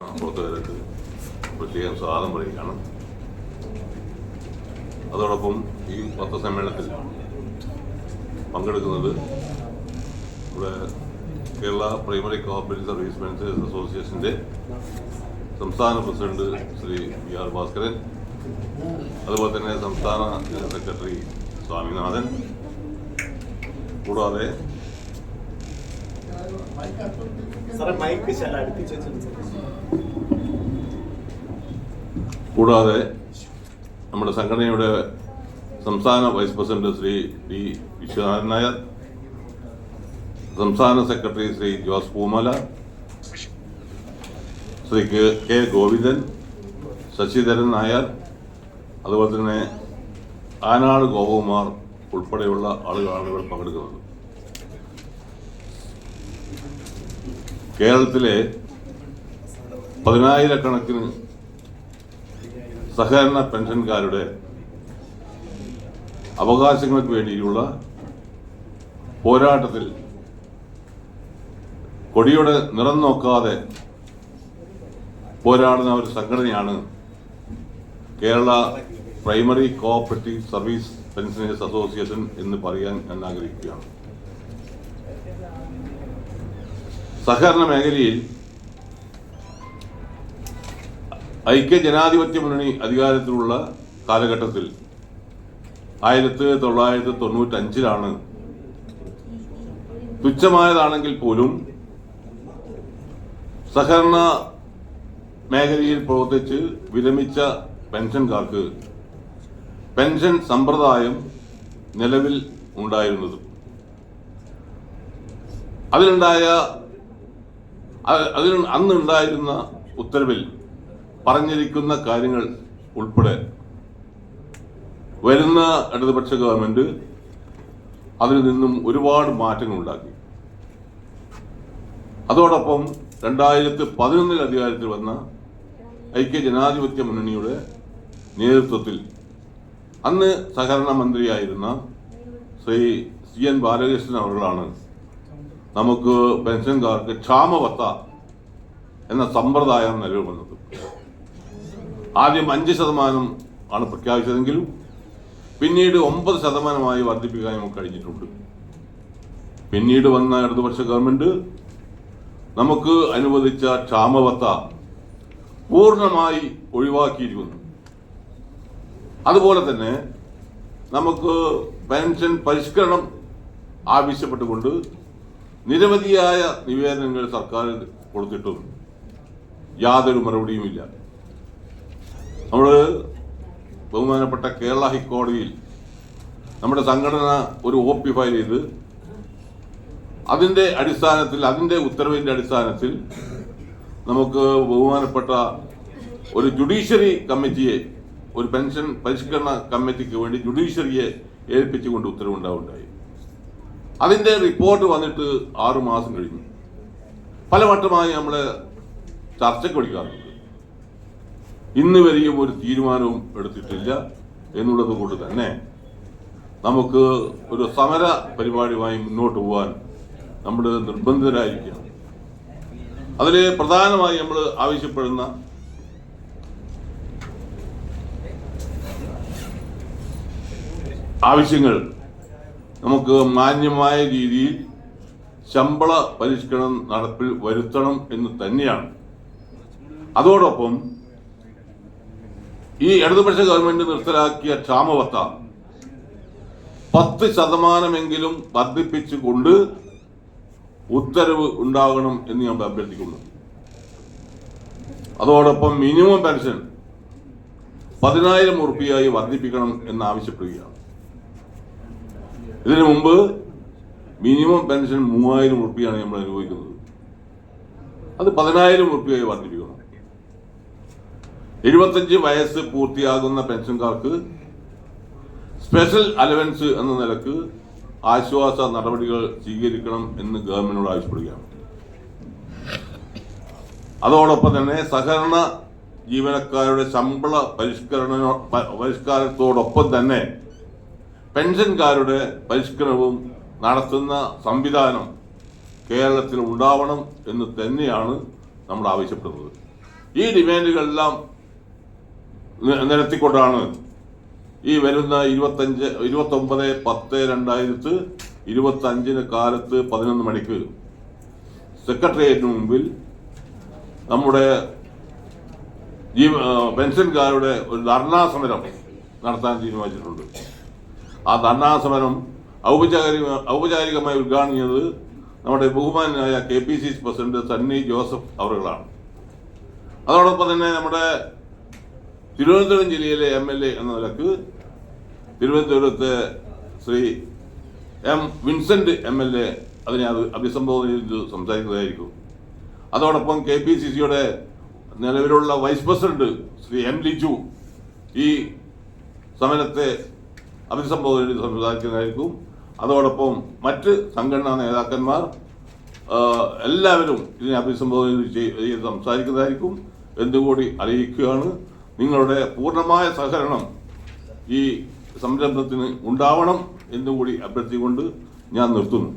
പ്രവർത്തകർക്ക് പ്രത്യേകം സ്വാഗതം പറയുകയാണ് അതോടൊപ്പം ഈ പത്രസമ്മേളനത്തിൽ പങ്കെടുക്കുന്നത് ഇവിടെ Kerala primary cooperative service pensioners അസോസിയേഷന്റെ സംസ്ഥാന president Shri V R Bhaskaran അതുപോലെ തന്നെ സംസ്ഥാന സെക്രട്ടറി സ്വാമിനാഥൻ. കൂടാതെ കൂടാതെ നമ്മുടെ സംഘടനയുടെ സംസ്ഥാന vice president Shri D Viswanathan Nair സംസ്ഥാന സെക്രട്ടറി ശ്രീ ജോസ് പൂമല ശ്രീ കെ ഗോവിന്ദൻ ശശിധരൻ നായർ അതുപോലെ തന്നെ ആനാട് ഗോപകുമാർ ഉൾപ്പെടെയുള്ള ആളുകളാണ് ഇവിടെ പങ്കെടുക്കുന്നത് കേരളത്തിലെ പതിനായിരക്കണക്കിന് സഹകരണ പെൻഷൻകാരുടെ അവകാശങ്ങൾക്ക് വേണ്ടിയുള്ള പോരാട്ടത്തിൽ കൊടിയുടെ നിറം നോക്കാതെ പോരാടുന്ന ഒരു സംഘടനയാണ് Kerala primary cooperative service pensioners association എന്ന് പറയാൻ ഞാൻ ആഗ്രഹിക്കുകയാണ്. സഹകരണ മേഖലയിൽ ഐക്യ ജനാധിപത്യ മുന്നണി അധികാരത്തിലുള്ള കാലഘട്ടത്തിൽ ആയിരത്തി തൊള്ളായിരത്തി തൊണ്ണൂറ്റി അഞ്ചിലാണ് തുച്ഛമായതാണെങ്കിൽ പോലും സഹകരണ മേഖലയിൽ പ്രവർത്തിച്ച് വിരമിച്ച പെൻഷൻകാർക്ക് പെൻഷൻ സമ്പ്രദായം നിലവിൽ ഉണ്ടായിരുന്നത്. അതിലുണ്ടായ അതിന് അന്നുണ്ടായിരുന്ന ഉത്തരവിൽ പറഞ്ഞിരിക്കുന്ന കാര്യങ്ങൾ ഉൾപ്പെടെ വരുന്ന ഇടതുപക്ഷ ഗവൺമെന്റ് അതിൽ നിന്നും ഒരുപാട് മാറ്റങ്ങൾ ഉണ്ടാക്കി. അതോടൊപ്പം രണ്ടായിരത്തി പതിനൊന്നിൽ അധികാരത്തിൽ വന്ന ഐക്യ ജനാധിപത്യ മുന്നണിയുടെ നേതൃത്വത്തിൽ അന്ന് സഹകരണ മന്ത്രിയായിരുന്ന ശ്രീ സി എൻ ബാലകൃഷ്ണൻ അവരുകളാണ് നമുക്ക് പെൻഷൻകാർക്ക് ക്ഷാമവത്ത എന്ന സമ്പ്രദായം നിലവിൽ വന്നത്. ആദ്യം അഞ്ച് ശതമാനം ആണ് പ്രഖ്യാപിച്ചതെങ്കിലും പിന്നീട് ഒമ്പത് ശതമാനമായി വർദ്ധിപ്പിക്കാൻ നമുക്ക് കഴിഞ്ഞിട്ടുണ്ട്. പിന്നീട് വന്ന ഇടതുപക്ഷ ഗവൺമെന്റ് നമുക്ക് അനുവദിച്ച ക്ഷാമവത്ത പൂർണമായി ഒഴിവാക്കിയിരിക്കുന്നു. അതുപോലെ തന്നെ നമുക്ക് പെൻഷൻ പരിഷ്കരണം ആവശ്യപ്പെട്ടുകൊണ്ട് നിരവധിയായ നിവേദനങ്ങൾ സർക്കാർ കൊടുത്തിട്ടും യാതൊരു മറുപടിയുമില്ല. നമ്മൾ ബഹുമാനപ്പെട്ട കേരള ഹൈക്കോടതിയിൽ നമ്മുടെ സംഘടന ഒരു ഒ പി ഫയൽ ചെയ്ത് അതിന്റെ അടിസ്ഥാനത്തിൽ അതിന്റെ ഉത്തരവിന്റെ അടിസ്ഥാനത്തിൽ നമുക്ക് ബഹുമാനപ്പെട്ട ഒരു ജുഡീഷ്യറി കമ്മിറ്റിയെ ഒരു പെൻഷൻ പരിഷ്കരണ കമ്മിറ്റിക്ക് വേണ്ടി ജുഡീഷ്യറിയെ ഏൽപ്പിച്ചുകൊണ്ട് ഉത്തരവുണ്ടാവുണ്ടായി അതിന്റെ റിപ്പോർട്ട് വന്നിട്ട് ആറു മാസം കഴിഞ്ഞു. പലവട്ടമായി നമ്മൾ ചർച്ചയ്ക്ക് വിളിക്കാറുണ്ട്. ഇന്ന് വരെയും ഒരു തീരുമാനവും എടുത്തിട്ടില്ല എന്നുള്ളത് കൊണ്ട് തന്നെ നമുക്ക് ഒരു സമര പരിപാടിയുമായി മുന്നോട്ട് പോകാൻ നമ്മൾ നിർബന്ധിതരായിരിക്കുകയാണ്. അതിൽ പ്രധാനമായി നമ്മൾ ആവശ്യപ്പെടുന്ന ആവശ്യങ്ങൾ നമുക്ക് മാന്യമായ രീതിയിൽ ശമ്പള പരിഷ്കരണം നടപ്പിൽ വരുത്തണം എന്ന് തന്നെയാണ്. അതോടൊപ്പം ഈ ഇടതുപക്ഷ ഗവൺമെന്റ് നിർത്തലാക്കിയ ക്ഷാമവത്ത പത്ത് ശതമാനമെങ്കിലും വർദ്ധിപ്പിച്ചുകൊണ്ട് ഉത്തരവ് ഉണ്ടാകണം എന്ന് ഞാൻ അഭ്യർത്ഥിക്കുന്നു. അതോടൊപ്പം മിനിമം പെൻഷൻ പതിനായിരം ഉറുപ്പിയായി വർദ്ധിപ്പിക്കണം എന്ന് ആവശ്യപ്പെടുകയാണ്. ഇതിനു മുമ്പ് മിനിമം പെൻഷൻ മൂവായിരം ഉറുപ്പിയാണ് നമ്മൾ അനുഭവിക്കുന്നത്. അത് പതിനായിരം ഉറുപ്പിയായി വർദ്ധിപ്പിക്കണം എഴുപത്തഞ്ച് വയസ്സ് പൂർത്തിയാകുന്ന പെൻഷൻകാർക്ക് സ്പെഷ്യൽ അലവൻസ് എന്ന നിലയ്ക്ക് ആശ്വാസ നടപടികൾ സ്വീകരിക്കണം എന്ന് ഗവൺമെന്റിനോട് ആവശ്യപ്പെടുകയാണ്. അതോടൊപ്പം തന്നെ സഹകരണ ജീവനക്കാരുടെ ശമ്പള പരിഷ്കരണ പരിഷ്കാരത്തോടൊപ്പം തന്നെ പെൻഷൻകാരുടെ പരിഷ്കരണവും നടത്തുന്ന സംവിധാനം കേരളത്തിൽ ഉണ്ടാവണം എന്ന് തന്നെയാണ് നമ്മൾ ആവശ്യപ്പെടുന്നത്. ഈ ഡിമാൻഡുകളെല്ലാം നിരത്തിക്കൊണ്ടാണ് ഈ വരുന്ന ഇരുപത്തഞ്ച് ഇരുപത്തൊമ്പത് പത്ത് രണ്ടായിരത്തി ഇരുപത്തി അഞ്ചിന് കാലത്ത് പതിനൊന്ന് മണിക്ക് സെക്രട്ടേറിയറ്റിന് മുമ്പിൽ നമ്മുടെ ജീവ പെൻഷൻകാരുടെ ഒരു ധർണാ സമരം നടത്താൻ തീരുമാനിച്ചിട്ടുണ്ട്. ആ ധർണാ സമരം ഔപചാരിക ഔപചാരികമായി ഉദ്ഘാടനം നമ്മുടെ ബഹുമാനായ K P C C president Sunny Joseph അവറുകളാണ്. അതോടൊപ്പം തന്നെ നമ്മുടെ തിരുവനന്തപുരം ജില്ലയിലെ എം എൽ എ എന്ന നിലയ്ക്ക് തിരുവനന്തപുരത്തെ Shri M Vincent M L A അതിനെ അത് അഭിസംബോധന ചെയ്ത് സംസാരിക്കുന്നതായിരിക്കും. അതോടൊപ്പം കെ പി സി സിയുടെ നിലവിലുള്ള vice president Shri M Liju ഈ സമരത്തെ അഭിസംബോധന സംസാരിക്കുന്നതായിരിക്കും അതോടൊപ്പം മറ്റ് സംഘടനാ നേതാക്കന്മാർ എല്ലാവരും ഇതിനെ അഭിസംബോധന ചെയ്ത് സംസാരിക്കുന്നതായിരിക്കും. എന്തുകൂടി അറിയിക്കുകയാണ് നിങ്ങളുടെ പൂർണമായ സഹകരണം ഈ സംരംഭത്തിന് ഉണ്ടാവണം എന്നുകൂടി അഭ്യർത്ഥിച്ചുകൊണ്ട് ഞാൻ നിർത്തുന്നു.